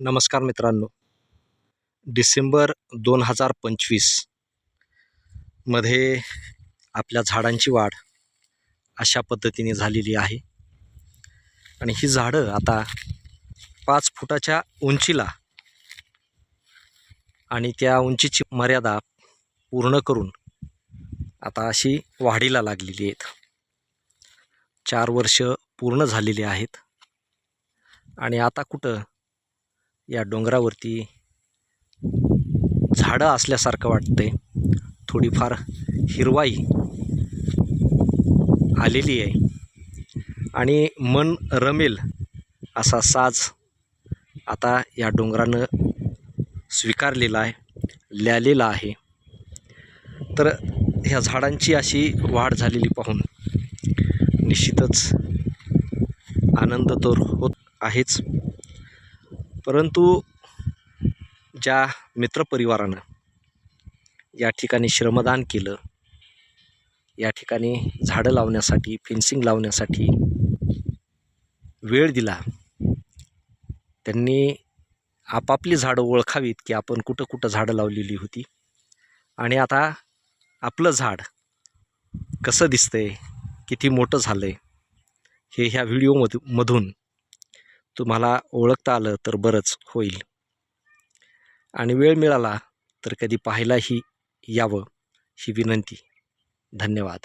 नमस्कार मित्रांनो. डिसेंबर दोन हजार पंचवीसमध्ये आपल्या झाडांची वाढ अशा पद्धतीने झालेली आहे. आणि ही झाडं आता पाच फुटाच्या उंचीला आणि त्या उंचीची मर्यादा पूर्ण करून आता अशी वाढीला लागलेली आहेत. चार वर्ष पूर्ण झालेली आहेत. आणि आता कुठं या डोंगरावरती झाडं असल्यासारखं वाटतंय. थोडीफार हिरवाई आलेली आहे. आणि मन रमेल असा साज आता या डोंगरानं स्वीकारलेला आहे ल्यालेला आहे. तर ह्या झाडांची अशी वाढ झालेली पाहून निश्चितच आनंद तर होत आहेच. परंतु ज्या मित्रपरिवारानं या ठिकाणी श्रमदान केलं या ठिकाणी झाडं लावण्यासाठी फेन्सिंग लावण्यासाठी वेळ दिला त्यांनी आपापली झाडं ओळखावीत की आपण कुठं कुठं झाडं लावलेली होती. आणि आता आपलं झाड कसं दिसतंय किती मोठं झालं आहे हे ह्या व्हिडिओमध मधून तुम्हाला ओळखता आलं तर बरंच होईल. आणि वेळ मिळाला तर कधी पाहायलाही यावं ही विनंती. धन्यवाद.